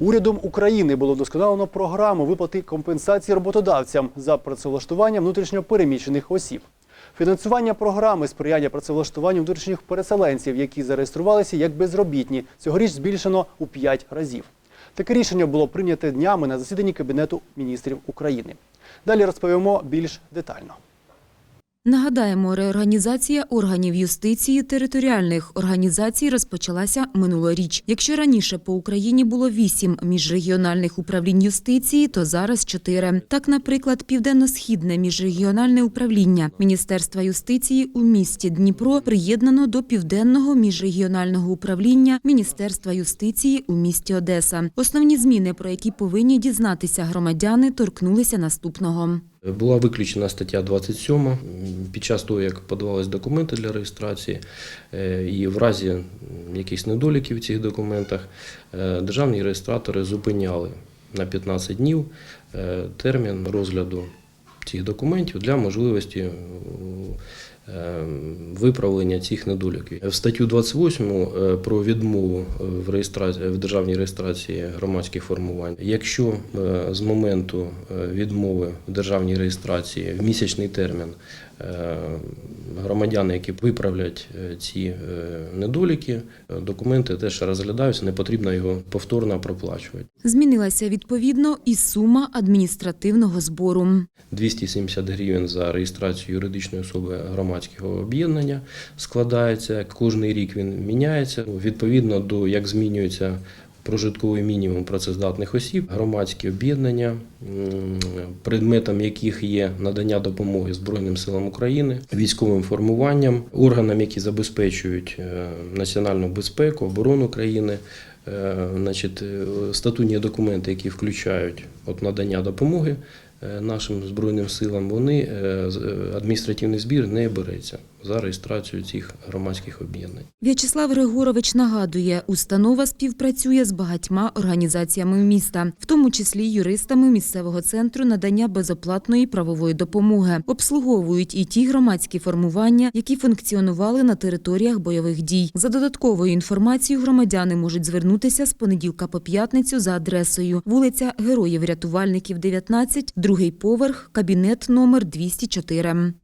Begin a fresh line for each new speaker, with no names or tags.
Урядом України було вдосконалено програму виплати компенсації роботодавцям за працевлаштування внутрішньо переміщених осіб. Фінансування програми сприяння працевлаштуванню внутрішніх переселенців, які зареєструвалися як безробітні, цьогоріч збільшено у 5 разів. Таке рішення було прийнято днями на засіданні Кабінету міністрів України. Далі розповімо більш детально.
Нагадаємо, реорганізація органів юстиції територіальних організацій розпочалася минулоріч. Якщо раніше по Україні було вісім міжрегіональних управлінь юстиції, то зараз чотири. Так, наприклад, південно-східне міжрегіональне управління Міністерства юстиції у місті Дніпро приєднано до південного міжрегіонального управління Міністерства юстиції у місті Одеса. Основні зміни, про які повинні дізнатися громадяни, торкнулися наступного.
Була виключена стаття 27 під час того, як подавались документи для реєстрації, е, і в разі якихось недоліків в цих документах е, державні реєстратори зупиняли на 15 днів е, термін розгляду цих документів для можливості виправлення цих недоліків. В статтю 28 е, про відмову в реєстрації в державній реєстрації громадських формувань. Якщо е, з моменту е, відмови в державній реєстрації в місячний термін е, громадяни, які виправлять е, ці е, недоліки, е, документи теж розглядаються, не потрібно його повторно проплачувати.
Змінилася відповідно і сума адміністративного збору.
270 гривень за реєстрацію юридичної особи громадського об'єднання складається. Кожний рік він міняється. Відповідно до як змінюється прожитковий мінімум працездатних осіб, громадські об'єднання, предметом яких є надання допомоги Збройним силам України, військовим формуванням, органам, які забезпечують е, національну безпеку, оборону країни. Е, Значить, е, статутні документи, які включають от надання допомоги нашим збройним силам, вони е, е, адміністративний збір не береться за реєстрацію цих громадських об'єднань.
В'ячеслав Григорович нагадує, установа співпрацює з багатьма організаціями міста, в тому числі юристами місцевого центру надання безоплатної правової допомоги. Обслуговують і ті громадські формування, які функціонували на територіях бойових дій. За додатковою інформацією громадяни можуть звернутися з понеділка по п'ятницю за адресою вулиця Героїв Рятувальників, 19, другий поверх, кабінет номер 204.